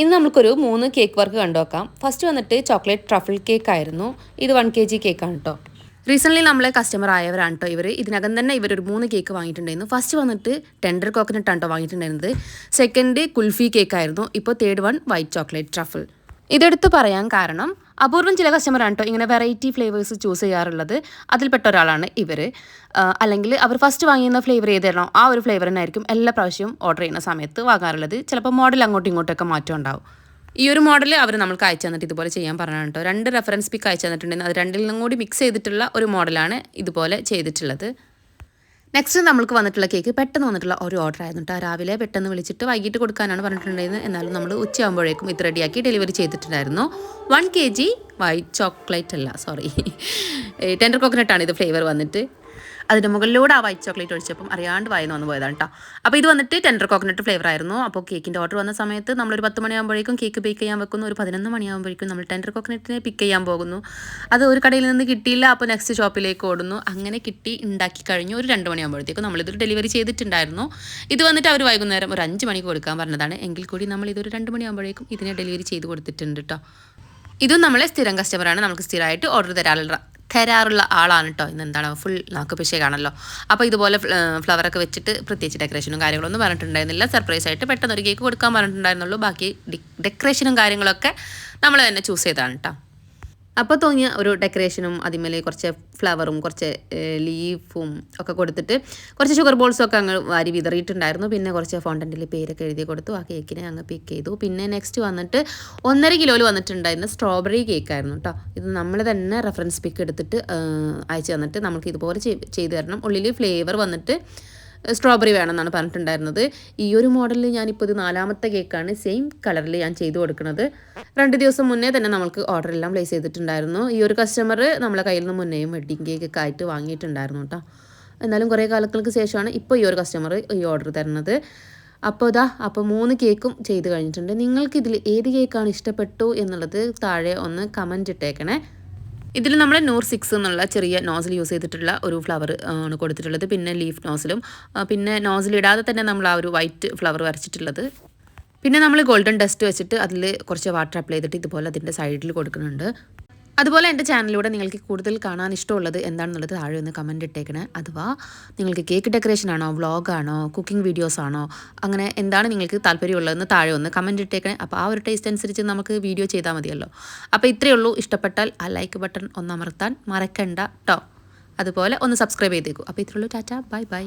ഇന്ന് നമുക്കൊരു മൂന്ന് കേക്ക് വർക്ക് കണ്ടുവെക്കാം ഫസ്റ്റ് വന്നിട്ട് ചോക്ലേറ്റ് ട്രഫിൾ കേക്ക് ആയിരുന്നു. ഇത് വൺ കെ ജി കേക്കാണ് കേട്ടോ റീസെന്റ്ലി നമ്മളെ കസ്റ്റമർ ആയവരാണ് കേട്ടോ ഇവർ ഇതിനകം തന്നെ ഇവർ ഒരു മൂന്ന് കേക്ക് വാങ്ങിയിട്ടുണ്ടായിരുന്നു. ഫസ്റ്റ് വന്നിട്ട് ടെൻഡർ കോക്കനട്ട് ആണ് കേട്ടോ വാങ്ങിയിട്ടുണ്ടായിരുന്നത്. സെക്കൻഡ് കുൽഫി കേക്ക് ആയിരുന്നു. ഇപ്പോൾ third one white chocolate truffle ഇതെടുത്ത് പറയാൻ കാരണം അപൂർവം ചില കസ്റ്റമറാണ് കേട്ടോ ഇങ്ങനെ വെറൈറ്റി ഫ്ലേവേഴ്സ് ചൂസ് ചെയ്യാറുള്ളത്. അതിൽപ്പെട്ട ഒരാളാണ് ഇവർ അല്ലെങ്കിൽ അവർ ഫസ്റ്റ് വാങ്ങിയുന്ന ഫ്ലേവർ ഏതാണോ ആ ഒരു ഫ്ലേവർ തന്നെയായിരിക്കും എല്ലാ പ്രാവശ്യവും ഓർഡർ ചെയ്യുന്ന സമയത്ത് വാങ്ങാറുള്ളത്. ചിലപ്പോൾ മോഡൽ അങ്ങോട്ടും ഇങ്ങോട്ടൊക്കെ മാറ്റം ഉണ്ടാവും. ഈ ഒരു മോഡൽ അവർ നമ്മൾക്ക് അയച്ചു തന്നിട്ട് ഇതുപോലെ ചെയ്യാൻ പറഞ്ഞാണ് കേട്ടോ രണ്ട് റെഫറൻസ് പിക്ക് അയച്ചു തന്നിട്ടുണ്ടെങ്കിൽ അത് രണ്ടിൽ നിന്നും കൂടി മിക്സ് ചെയ്തിട്ടുള്ള ഒരു മോഡലാണ് ഇതുപോലെ ചെയ്തിട്ടുള്ളത്. നെക്സ്റ്റ് നമ്മൾക്ക് വന്നിട്ടുള്ള കേക്ക് പെട്ടെന്ന് വന്നിട്ടുള്ള ഒരു ഓർഡർ ആയിരുന്നു കേട്ടോ രാവിലെ പെട്ടെന്ന് വിളിച്ചിട്ട് വൈകിട്ട് കൊടുക്കാനാണ് പറഞ്ഞിട്ടുണ്ടായിരുന്നത്. എന്നാലും നമ്മൾ ഉച്ചയാകുമ്പോഴേക്കും ഇത് റെഡിയാക്കി ഡെലിവറി ചെയ്തിട്ടുണ്ടായിരുന്നു. One K G white chocolate അല്ല സോറി ടെൻഡർ കോക്കനട്ടാണ് ഇത് ഫ്ലേവർ വന്നിട്ട്. അതിന്റെ മുകളിലൂടെ ആ വൈറ്റ് ചോക്ലേറ്റ് ഒഴിച്ചപ്പം അറിയാണ്ട് വായന വന്ന് പോയതാണ് കേട്ടോ അപ്പോൾ ഇത് വന്നിട്ട് ടെൻഡർ കോക്കനട്ട് ഫ്ലേവർ ആയിരുന്നു. അപ്പോൾ കേക്കിന്റെ ഓർഡർ വന്ന സമയത്ത് നമ്മളൊരു പത്ത് മണിയാകുമ്പോഴേക്കും കേക്ക് ബേക്ക് ചെയ്യാൻ വെക്കുന്നു. ഒരു പതിനൊന്ന് മണിയാകുമ്പോഴേക്കും നമ്മൾ ടെൻഡർ കോക്കനട്ടിനെ പിക്ക് ചെയ്യാൻ പോകുന്നു. അത് ഒരു കടയിൽ നിന്ന് കിട്ടിയില്ല. അപ്പോൾ നെക്സ്റ്റ് ഷോപ്പിലേക്ക് ഓടുന്നു. അങ്ങനെ കിട്ടി ഉണ്ടാക്കി കഴിഞ്ഞു ഒരു രണ്ട് മണിയാകുമ്പോഴത്തേക്കും നമ്മളിത് ഡെലിവറി ചെയ്തിട്ടുണ്ടായിരുന്നു. ഇത് വന്നിട്ട് അവർ വൈകുന്നേരം ഒരു അഞ്ച് മണിക്ക് കൊടുക്കാൻ പറഞ്ഞതാണ്. എങ്കിൽ കൂടി നമ്മൾ ഇതൊരു രണ്ട് മണിയാകുമ്പോഴേക്കും ഇതിനെ ഡെലിവറി ചെയ്ത് കൊടുത്തിട്ടുണ്ട് കേട്ടോ ഇതും നമ്മളെ സ്ഥിരം കസ്റ്റമറാണ് നമുക്ക് സ്ഥിരമായിട്ട് ഓർഡർ തരാറുള്ള തരാറുള്ള ആളാണ് കേട്ടോ ഇന്ന് എന്താണ്? ഫുൾ നാക്ക് പിശകാണല്ലോ അപ്പോൾ ഇതുപോലെ ഫ്ലവറൊക്കെ വെച്ചിട്ട് പ്രത്യേകിച്ച് ഡെക്കറേഷനും കാര്യങ്ങളൊന്നും പറഞ്ഞിട്ടുണ്ടായിരുന്നില്ല. സർപ്രൈസ് ആയിട്ട് പെട്ടെന്ന് ഒരു കേക്ക് കൊടുക്കാൻ പറഞ്ഞിട്ടുണ്ടായിരുന്നുള്ളൂ. ബാക്കി ഡെക്കറേഷനും കാര്യങ്ങളൊക്കെ നമ്മൾ തന്നെ ചൂസ് ചെയ്താണ് കേട്ടോ അപ്പോൾ തോന്നിയ ഒരു ഡെക്കറേഷനും അതിമേലെ കുറച്ച് ഫ്ലവറും കുറച്ച് ലീഫും ഒക്കെ കൊടുത്തിട്ട് കുറച്ച് ഷുഗർ ബോൾസും ഒക്കെ അങ്ങ് വാരി വിതറിയിട്ടുണ്ടായിരുന്നു. പിന്നെ കുറച്ച് ഫോണ്ടന്റിൽ പേരൊക്കെ എഴുതി കൊടുത്തു. ആ കേക്കിനെ അങ്ങ് പിക്ക് ചെയ്തു. പിന്നെ നെക്സ്റ്റ് വന്നിട്ട് ഒന്നര കിലോയിൽ വന്നിട്ടുണ്ടായിരുന്ന സ്ട്രോബെറി കേക്കായിരുന്നു കേട്ടോ ഇത് നമ്മൾ തന്നെ റെഫറൻസ് പിക്ക് എടുത്തിട്ട് അയച്ചു തന്നിട്ട് നമുക്ക് ഇതുപോലെ ചെയ്ത് തരണം. ഉള്ളിൽ ഫ്ലേവർ വന്നിട്ട് സ്ട്രോബെറി വേണമെന്നാണ് പറഞ്ഞിട്ടുണ്ടായിരുന്നത്. ഈ ഒരു മോഡലിൽ ഞാനിപ്പോൾ ഇത് നാലാമത്തെ കേക്കാണ്. സെയിം കളറിൽ ഞാൻ ചെയ്തു കൊടുക്കുന്നത്. രണ്ട് ദിവസം മുന്നേ തന്നെ നമ്മൾക്ക് ഓർഡർ എല്ലാം പ്ലേസ് ചെയ്തിട്ടുണ്ടായിരുന്നു. ഈ ഒരു കസ്റ്റമർ നമ്മളെ കയ്യിൽ നിന്ന് മുന്നേയും വെഡ്ഡിങ് കേക്കൊക്കെ ആയിട്ട് വാങ്ങിയിട്ടുണ്ടായിരുന്നു കേട്ടോ. എന്നാലും കുറേ കാലങ്ങൾക്ക് ശേഷമാണ് ഇപ്പോൾ ഈ ഒരു കസ്റ്റമർ ഈ ഓർഡർ തരുന്നത്. അപ്പോൾ ഇതാ അപ്പോൾ മൂന്ന് കേക്കും ചെയ്ത് കഴിഞ്ഞിട്ടുണ്ട്. നിങ്ങൾക്ക് ഇതിൽ ഏത് കേക്കാണ് ഇഷ്ടപ്പെട്ടു എന്നുള്ളത് താഴെ ഒന്ന് കമന്റ് ഇട്ടേക്കണേ. ഇതിൽ നമ്മൾ നൂർ സിക്സ് എന്നുള്ള ചെറിയ നോസിൽ യൂസ് ചെയ്തിട്ടുള്ള ഒരു ഫ്ലവർ ആണ് കൊടുത്തിട്ടുള്ളത്. പിന്നെ ലീഫ് നോസിലും പിന്നെ നോസിൽ ഇടാതെ തന്നെ നമ്മൾ ആ ഒരു വൈറ്റ് ഫ്ലവർ വരച്ചിട്ടുള്ളത്. പിന്നെ നമ്മൾ ഗോൾഡൻ ഡസ്റ്റ് വെച്ചിട്ട് അതിൽ കുറച്ച് വാട്ടർ അപ്ലൈ ചെയ്തിട്ട് ഇതുപോലെ അതിന്റെ സൈഡിൽ കൊടുക്കുന്നുണ്ട്. അതുപോലെ എന്റെ ചാനലിലൂടെ നിങ്ങൾക്ക് കൂടുതൽ കാണാൻ ഇഷ്ടമുള്ളത് എന്താണെന്നുള്ളത് താഴെ ഒന്ന് കമന്റ് ഇട്ടേക്കണേ. അഥവാ നിങ്ങൾക്ക് കേക്ക് ഡെക്കറേഷൻ ആണോ വ്ളോഗാണോ കുക്കിംഗ് വീഡിയോസ് ആണോ അങ്ങനെ എന്താണ് നിങ്ങൾക്ക് താല്പര്യമുള്ളതെന്ന് താഴെ ഒന്ന് കമന്റ് ഇട്ടേക്കണേ. അപ്പോൾ ആ ഒരു ടേസ്റ്റ് അനുസരിച്ച് നമുക്ക് വീഡിയോ ചെയ്താൽ മതിയല്ലോ. അപ്പോൾ ഇത്രയേ ഉള്ളൂ. ഇഷ്ടപ്പെട്ടാൽ ആ ലൈക്ക് ബട്ടൺ ഒന്ന് അമർത്താൻ മറക്കണ്ട കേട്ടോ അതുപോലെ ഒന്ന് സബ്സ്ക്രൈബ് ചെയ്തേക്കൂ. അപ്പോൾ ഇത്രയുള്ളൂ ടാറ്റ. Bye bye.